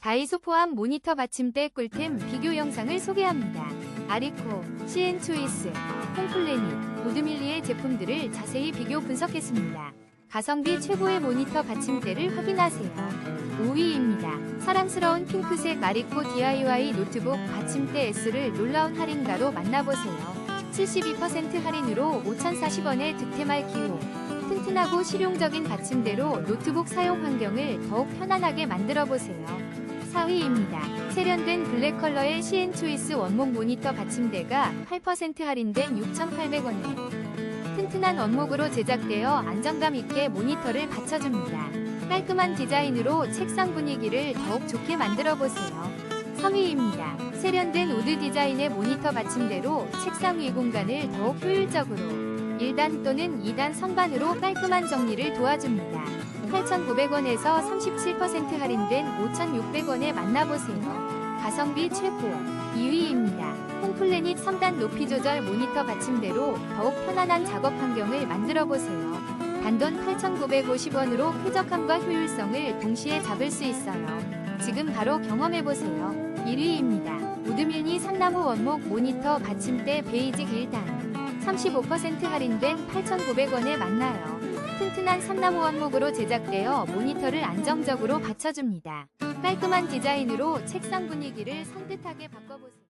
다이소 포함 모니터 받침대 꿀템 비교 영상을 소개합니다. 아리코, CN 초이스, 홈플래닛, 보드밀리의 제품들을 자세히 비교 분석했습니다. 가성비 최고의 모니터 받침대를 확인하세요. 5위입니다. 사랑스러운 핑크색 아리코 DIY 노트북 받침대 S를 놀라운 할인가로 만나보세요. 72% 할인으로 5,040원의 득템할 기호. 튼튼하고 실용적인 받침대로 노트북 사용 환경을 더욱 편안하게 만들어 보세요. 4위입니다. 세련된 블랙 컬러의 CN 초이스 원목 모니터 받침대가 8% 할인된 6,800원에 튼튼한 원목으로 제작되어 안정감 있게 모니터를 받쳐줍니다. 깔끔한 디자인으로 책상 분위기를 더욱 좋게 만들어 보세요. 3위입니다. 세련된 우드 디자인의 모니터 받침대로 책상 위 공간을 더욱 효율적으로 1단 또는 2단 선반으로 깔끔한 정리를 도와줍니다. 8,900원에서 37% 할인된 5,600원에 만나보세요. 가성비 최고 2위입니다. 홈플래닛 3단 높이 조절 모니터 받침대로 더욱 편안한 작업 환경을 만들어 보세요. 단돈 8,950원으로 쾌적함과 효율성을 동시에 잡을 수 있어요. 지금 바로 경험해 보세요. 1위입니다. 우드밀니 상나무 원목 모니터 받침대 베이직 1단 35% 할인된 8,900원에 만나요. 튼튼한 삼나무 원목으로 제작되어 모니터를 안정적으로 받쳐줍니다. 깔끔한 디자인으로 책상 분위기를 산뜻하게 바꿔보세요.